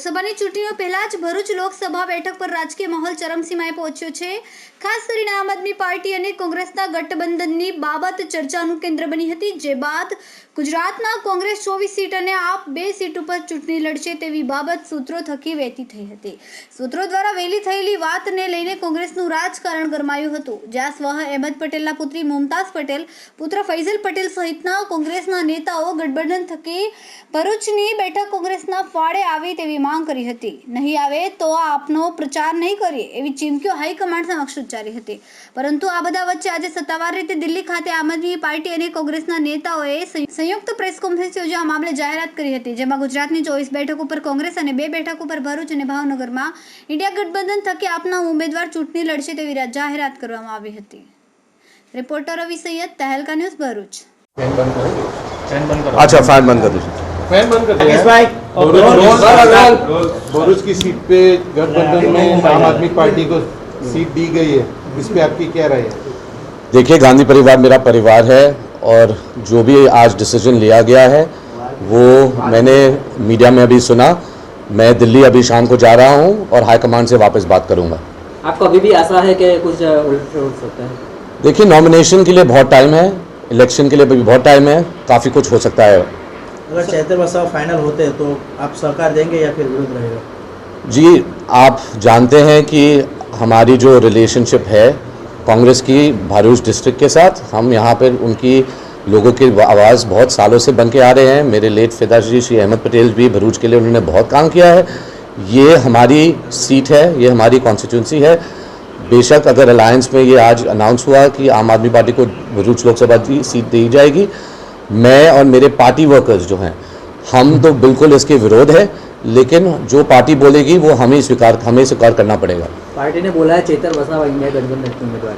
લોકસભાની ચૂંટણીઓ પહેલા જ ભરૂચ લોકસભા બેઠક પર રાજકીય માહોલ ચરમસીમાએ પહોંચ્યો છે. ખાસ કરીને આમ આદમી પાર્ટી અને કોંગ્રેસના ગઠબંધનની બાબત ચર્ચાનું કેન્દ્ર બની હતી, જે બાદ ગુજરાતમાં કોંગ્રેસ ચોવીસ સીટ અને આપ બે સીટ ઉપર ચૂંટણી લડશે તેવી બાબત સૂત્રો થકી વહેતી થઈ હતી. સૂત્રો દ્વારા વહેલી થયેલી વાતને લઈને કોંગ્રેસનું રાજકારણ ગરમાયું હતું. જ્યાં સ્વહ અહેમદ પટેલના પુત્રી મુમતાઝ પટેલ, પુત્ર ફૈઝલ પટેલ સહિતના કોંગ્રેસના નેતાઓ ગઠબંધન થકી ભરૂચની બેઠક કોંગ્રેસના ફાળે આવી તેવી માંગ કરી હતી. નહીં આવે તો આપનો પ્રચાર નહીં કરીએ એવી ચીમકીઓ હાઈકમાન્ડ સમક્ષ ઉચ્ચારી હતી. પરંતુ આ બધા વચ્ચે આજે સત્તાવાર રીતે દિલ્હી ખાતે આમ આદમી પાર્ટી અને કોંગ્રેસના નેતાઓએ સંયુક્ત પ્રેસ કોન્ફરન્સ યોજવા મામલે જાહેરાત કરી હતી જેમાં ગુજરાતની ચોવીસ બેઠક ઉપર કોંગ્રેસ અને બે બેઠક ઉપર ભરૂચ અને ભાવનગરમાં ઇન્ડિયા ગઠબંધન થકી આપના ઉમેદવાર ચૂંટણી લડશે તેવી જાહેરાત કરવામાં આવી હતી. Reporter Ravi Saiyed Tehelka news Bharuch. અચ્છા ફેન બંધ કરું છું ફેન બંધ કરી भरूच की सीट पे गठबंधन में आम आदमी पार्टी को सीट दी गई है। इस पे आपकी क्या राय है? देखिए गांधी परिवार मेरा परिवार है और जो भी आज डिसीज़न लिया गया है वो मैंने मीडिया में अभी सुना। मैं दिल्ली अभी शाम को जा रहा हूँ और हाईकमान से वापस बात करूँगा। आपको अभी भी आशा है कि कुछ उल्ट उठ सकता है? देखिए नॉमिनेशन के लिए बहुत टाइम है इलेक्शन के लिए भी बहुत टाइम है काफ़ी कुछ हो सकता है। अगर चैत्र वसाव फाइनल होते हैं तो आप सरकार देंगे या फिर विरोध रहेगा? जी आप जानते हैं कि हमारी जो रिलेशनशिप है कांग्रेस की भरूच डिस्ट्रिक्ट के साथ हम यहाँ पर उनकी लोगों की आवाज़ बहुत सालों से बन के आ रहे हैं। मेरे लेट पिताजी श्री अहमद पटेल भी भरूच के लिए उन्होंने बहुत काम किया है। ये हमारी सीट है ये हमारी कॉन्स्टिट्यूंसी है। बेशक अगर अलायंस में ये आज अनाउंस हुआ कि आम आदमी पार्टी को भरूच लोकसभा की सीट दी जाएगी मैं और मेरे पार्टी वर्कर्स जो हैं हम तो बिल्कुल इसके विरोध है लेकिन जो पार्टी बोलेगी वो हमें स्वीकार हमें स्वीकार करना पड़ेगा। पार्टी ने बोला है चेतर इंडिया गठबंधन उम्मीदवार।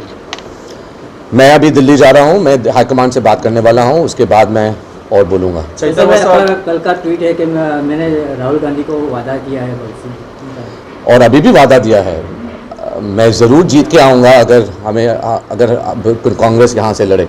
मैं अभी दिल्ली जा रहा हूँ मैं हाईकमान से बात करने वाला हूँ उसके बाद मैं और बोलूँगा। चेतर भाई कल का ट्वीट है कि मैंने राहुल गांधी को वादा किया है और अभी भी वादा दिया है। मैं ज़रूर जीत के आऊँगा अगर हमें अगर कांग्रेस यहाँ से लड़े।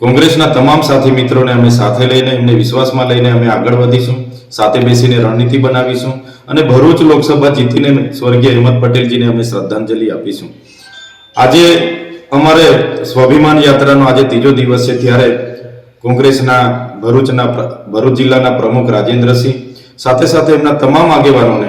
કોંગ્રેસના તમામ સાથી મિત્રોને અમે સાથે લઈને, એમને વિશ્વાસમાં લઈને અમે આગળ વધીશું, સાથે બેસીને રણનીતિ બનાવીશું અને ભરૂચ લોકસભા જીતીને સ્વર્ગીય અહેમદ પટેલજીને અમે શ્રદ્ધાંજલિ આપીશું. આજે અમારે સ્વાભિમાન યાત્રાનો આજે ત્રીજો દિવસ છે, ત્યારે કોંગ્રેસના ભરૂચના ભરૂચ જિલ્લાના પ્રમુખ રાજેન્દ્રસિંહ સાથે સાથે એમના તમામ આગેવાનોને